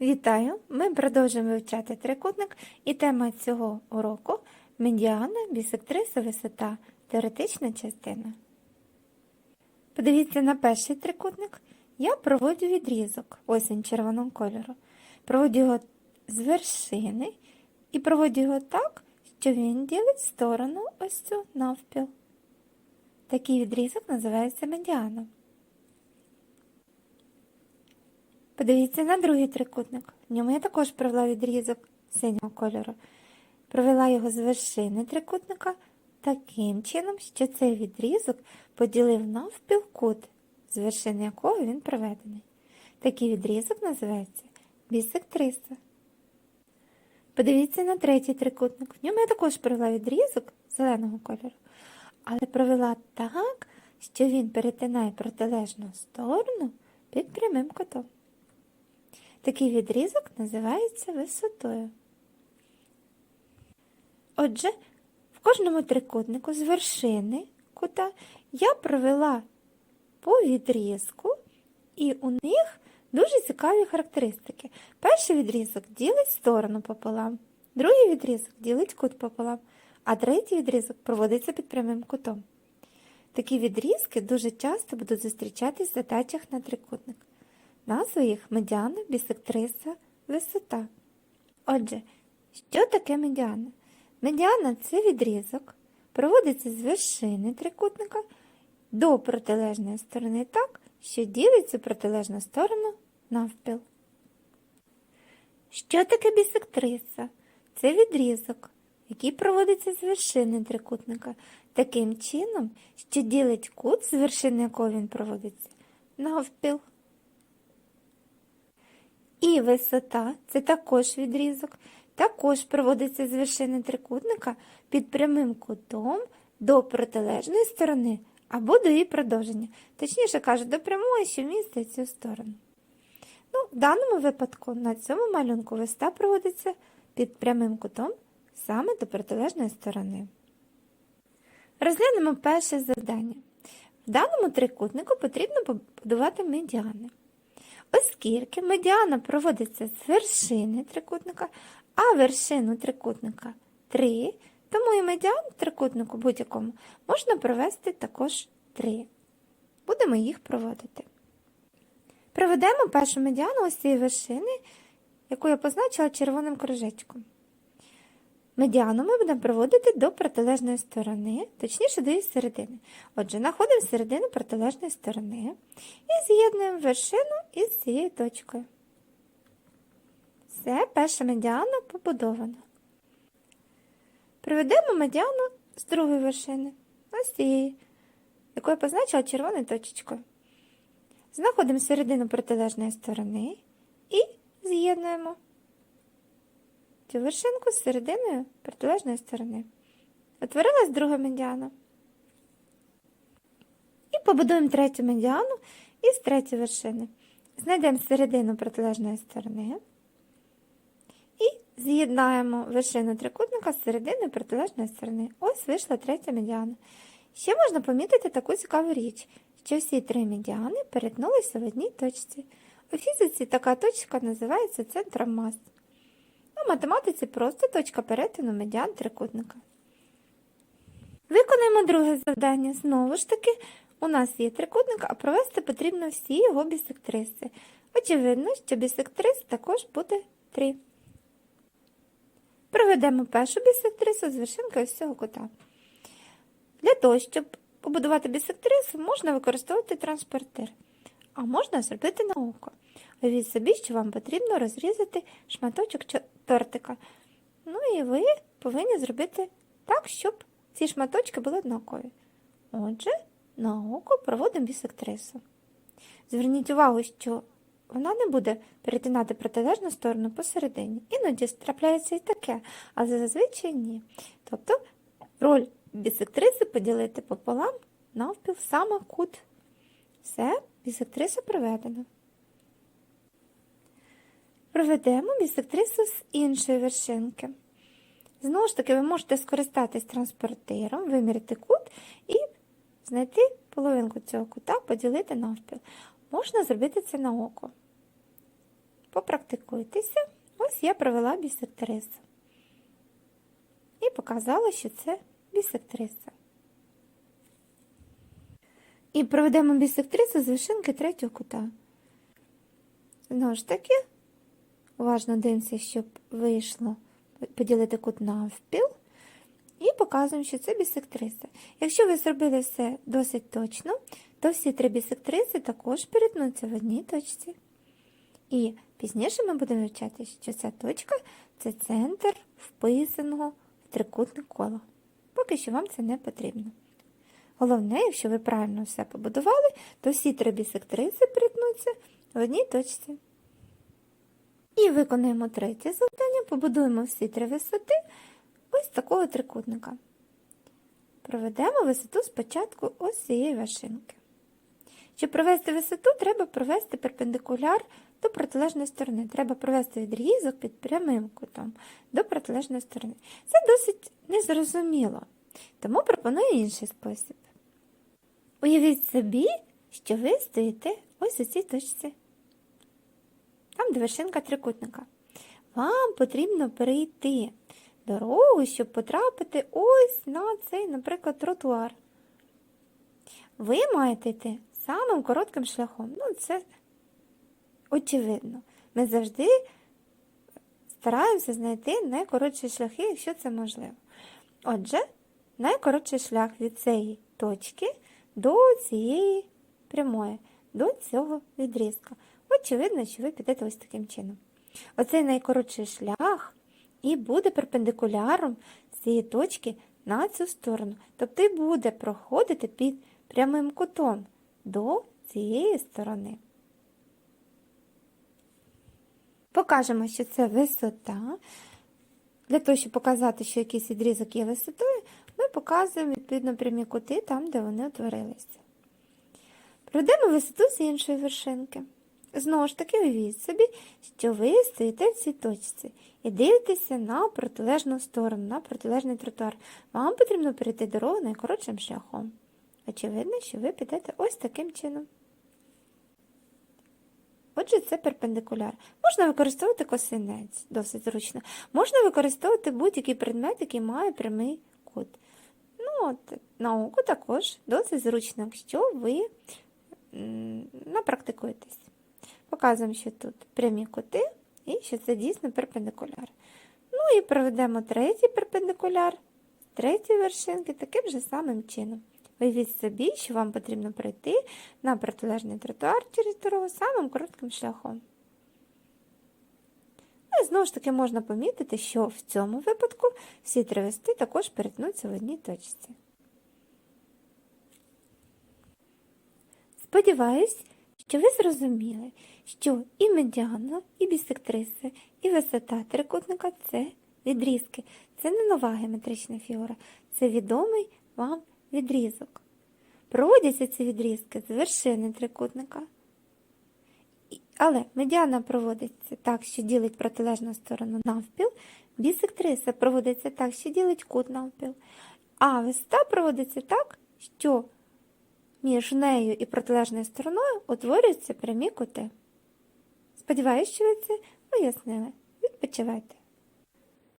Вітаю! Ми продовжуємо вивчати трикутник і тема цього уроку медіана, бісектриса, висота, теоретична частина. Подивіться на перший трикутник. Я проводжу відрізок, ось він червоного кольору. Проводжу його з вершини і проводжу його так, що він ділить сторону ось цю навпіл. Такий відрізок називається медіаном. Подивіться на другий трикутник. В ньому я також провела відрізок синього кольору. Провела його з вершини трикутника таким чином, що цей відрізок поділив навпіл кут, з вершини якого він проведений. Такий відрізок називається бісектриса. Подивіться на третій трикутник. В ньому я також провела відрізок зеленого кольору, але провела так, що він перетинає протилежну сторону під прямим кутом. Такий відрізок називається висотою. Отже, в кожному трикутнику з вершини кута я провела по відрізку, і у них дуже цікаві характеристики. Перший відрізок ділить сторону пополам, другий відрізок ділить кут пополам, а третій відрізок проводиться під прямим кутом. Такі відрізки дуже часто будуть зустрічатись в задачах на трикутник. Назва їх медіана, бісектриса, висота. Отже, що таке медіана? Медіана це відрізок, проводиться з вершини трикутника до протилежної сторони так, що ділить цю протилежну сторону навпіл. Що таке бісектриса? Це відрізок, який проводиться з вершини трикутника, таким чином, що ділить кут, з вершини якого він проводиться, навпіл. І висота це також відрізок, також проводиться з вершини трикутника під прямим кутом до протилежної сторони або до її продовження, точніше кажуть, до прямої, що містить цю сторону. Ну, В даному випадку на цьому малюнку висота проводиться під прямим кутом саме до протилежної сторони. Розглянемо перше завдання. В даному трикутнику потрібно побудувати медіани. Оскільки медіана проводиться з вершини трикутника, а вершину трикутника 3, тому і медіан трикутнику будь-якому можна провести також 3. Будемо їх проводити. Проведемо першу медіану ось цієї вершини, яку я позначила червоним кружечком. Медіану ми будемо проводити до протилежної сторони, точніше до її середини. Отже, знаходимо середину протилежної сторони і з'єднуємо вершину із цією точкою. Все, перша медіана побудована. Проведемо медіану з другої вершини, ось цієї, яку позначила червоною точечкою. Знаходимо середину протилежної сторони і з'єднуємо цю вершинку з серединою протилежної сторони. Утворилась друга медіана. І побудуємо третю медіану із третьої вершини. Знайдемо середину протилежної сторони і з'єднаємо вершину трикутника з серединою протилежної сторони. Ось вийшла третя медіана. Ще можна помітити таку цікаву річ, що всі три медіани перетнулися в одній точці. У фізиці така точка називається центром мас. У математиці просто точка перетину медіан трикутника. Виконаємо друге завдання. Знову ж таки, у нас є трикутник, а провести потрібно всі його бісектриси. Очевидно, що бісектрис також буде 3. Проведемо першу бісектрису з вершинкою з цього кута. Для того, щоб побудувати бісектрису, можна використовувати транспортир, а можна зробити на око. Уявіть собі, що вам потрібно розрізати шматочок тортика. Ну і ви повинні зробити так, щоб ці шматочки були однакові. Отже, на око проводимо бісектрису. Зверніть увагу, що вона не буде перетинати протилежну сторону посередині. Іноді трапляється і таке, але зазвичай ні. Тобто роль бісектриси поділити пополам навпіл саме кут. Все, бісектриса проведена. Проведемо бісектрису з іншої вершинки. Знову ж таки, ви можете скористатись транспортиром, виміряти кут і знайти половинку цього кута, поділити навпіл. Можна зробити це на око. попрактикуйтеся. Ось я провела бісектрису. І показала, що це бісектриса. І проведемо бісектрису з вершинки третього кута. Знову ж таки, уважно дивимося, щоб вийшло поділити кут навпіл. І показуємо, що це бісектриса. Якщо ви зробили все досить точно, то всі три бісектриси також перетнуться в одній точці. І пізніше ми будемо вивчати, що ця точка це центр вписаного в трикутне коло. Поки що вам це не потрібно. Головне, якщо ви правильно все побудували, то всі три бісектриси перетнуться в одній точці. І виконуємо третє завдання, побудуємо всі три висоти ось такого трикутника. Проведемо висоту спочатку ось цієї вершинки. Щоб провести висоту, треба провести перпендикуляр до протилежної сторони. Треба провести відрізок під прямим кутом до протилежної сторони. Це досить незрозуміло, тому пропоную інший спосіб. Уявіть собі, що ви стоїте ось у цій точці. Там, де вершинка трикутника. Вам потрібно перейти дорогу, щоб потрапити ось на цей, наприклад, тротуар. Ви маєте йти самим коротким шляхом. Ну, це очевидно. Ми завжди стараємося знайти найкоротші шляхи, якщо це можливо. Отже, найкоротший шлях від цієї точки до цієї прямої, до цього відрізка. Очевидно, що ви підете ось таким чином. Оцей найкоротший шлях і буде перпендикуляром з цієї точки на цю сторону. Тобто і буде проходити під прямим кутом до цієї сторони. Покажемо, що це висота. Для того, щоб показати, що якийсь відрізок є висотою, ми показуємо відповідно прямі кути там, де вони утворилися. Проведемо висоту з іншої вершинки. Знову ж таки, уявіть собі, що ви стоїте в цій точці і дивитеся на протилежну сторону, на протилежний тротуар. Вам потрібно перейти дорогу найкоротшим шляхом. Очевидно, що ви підете ось таким чином. Отже, це перпендикуляр. Можна використовувати косинець, досить зручно. Можна використовувати будь-який предмет, який має прямий кут. Ну, от, На оку також досить зручно, якщо ви напрактикуєтесь. Показуємо, що тут прямі кути і що це дійсно перпендикуляр. Ну і проведемо третій перпендикуляр третьої вершинки таким же самим чином. Уявіть собі, що вам потрібно пройти на протилежний тротуар через дорогу самим коротким шляхом. Ну і знову ж таки можна помітити, що в цьому випадку всі три вести також перетнуться в одній точці. Сподіваюсь, що ви зрозуміли, що і медіана, і бісектриса, і висота трикутника це відрізки. Це не нова геометрична фігура, це відомий вам відрізок. Проводяться ці відрізки з вершини трикутника. Але медіана проводиться так, що ділить протилежну сторону навпіл, бісектриса проводиться так, що ділить кут навпіл, а висота проводиться так, що між нею і протилежною стороною утворюються прямі кути. Сподіваюсь, що ви це пояснили. Відпочивайте!